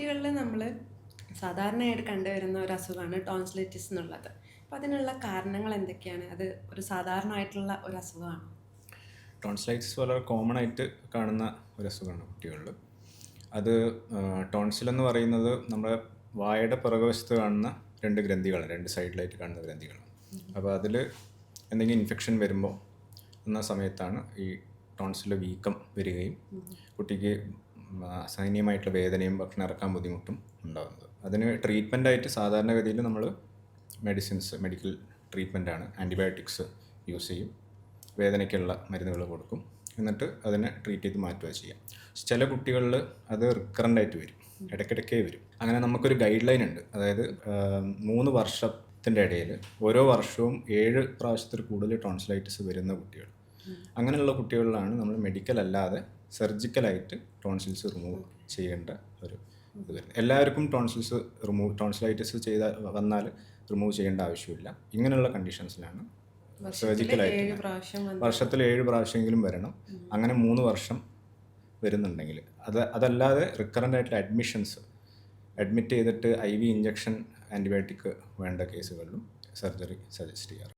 കുട്ടികളിൽ നമ്മൾ സാധാരണയായിട്ട് കണ്ടുവരുന്ന ഒരു അസുഖമാണ് ടോൺസിലൈറ്റിസ് എന്നുള്ളത്. അപ്പം അതിനുള്ള കാരണങ്ങൾ എന്തൊക്കെയാണ്? അത് ഒരു സാധാരണമായിട്ടുള്ള ഒരു അസുഖമാണ്? ടോൺസിലൈറ്റിസ് വളരെ കോമൺ ആയിട്ട് കാണുന്ന ഒരു അസുഖമാണ് കുട്ടികളിൽ. അത് ടോൺസിൽ എന്ന് പറയുന്നത് നമ്മുടെ വായയുടെ പുറകുവശത്ത് കാണുന്ന രണ്ട് ഗ്രന്ഥികളാണ് രണ്ട് സൈഡിലായിട്ട് കാണുന്ന ഗ്രന്ഥികളാണ്. അപ്പോൾ അതിൽ എന്തെങ്കിലും ഇൻഫെക്ഷൻ വരുമ്പോൾ എന്ന സമയത്താണ് ഈ ടോൺസിൽ വീക്കം വരികയും കുട്ടിക്ക് അസഹനീയമായിട്ടുള്ള വേദനയും ഭക്ഷണം ബുദ്ധിമുട്ടും ഉണ്ടാകുന്നത് അതിന് ട്രീറ്റ്മെന്റായിട്ട് സാധാരണഗതിയിൽ നമ്മൾ മെഡിസിൻസ് മെഡിക്കൽ ട്രീറ്റ്മെന്റാണ് ആന്റിബയോട്ടിക്സ് യൂസ് ചെയ്യും. വേദനയ്ക്കുള്ള മരുന്നുകൾ കൊടുക്കും. എന്നിട്ട് അതിനെ ട്രീറ്റ് ചെയ്ത് മാറ്റുക ചെയ്യാം. ചില കുട്ടികളിൽ അത് റിക്കറന്റ് ആയിട്ട് വരും. ഇടയ്ക്കിടയ്ക്കേ വരും. അങ്ങനെ നമുക്കൊരു ഗൈഡ് ലൈൻ ഉണ്ട്. അതായത് മൂന്ന് വർഷത്തിന്റെ ഇടയിൽ ഓരോ വർഷവും ഏഴ് പ്രാവശ്യത്തിൽ കൂടുതൽ ടോൺസിലൈറ്റിസ് വരുന്ന കുട്ടികൾ. അങ്ങനെയുള്ള കുട്ടികളിലാണ് നമ്മൾ മെഡിക്കൽ അല്ലാതെ സർജിക്കലായിട്ട് ടോൺസിൽസ് റിമൂവ് ചെയ്യേണ്ട ഒരു ഇത് വരുന്നത്. എല്ലാവർക്കും ടോൺസിൽസ് റിമൂവ് ടോൺസിലൈറ്റിസ് ചെയ്ത വന്നാൽ റിമൂവ് ചെയ്യേണ്ട ആവശ്യമില്ല. ഇങ്ങനെയുള്ള കണ്ടീഷൻസിലാണ് സർജിക്കലായിട്ട് വർഷത്തിൽ ഏഴ് പ്രാവശ്യമെങ്കിലും വരണം. അങ്ങനെ മൂന്ന് വർഷം വരുന്നുണ്ടെങ്കിൽ. അത് അതല്ലാതെ റിക്കറന്റ് ആയിട്ടുള്ള അഡ്മിഷൻസ് അഡ്മിറ്റ് ചെയ്തിട്ട് ഐ വി ഇഞ്ചക്ഷൻ ആന്റിബയോട്ടിക് വേണ്ട കേസുകളിലും സർജറി സജസ്റ്റ് ചെയ്യാറ്.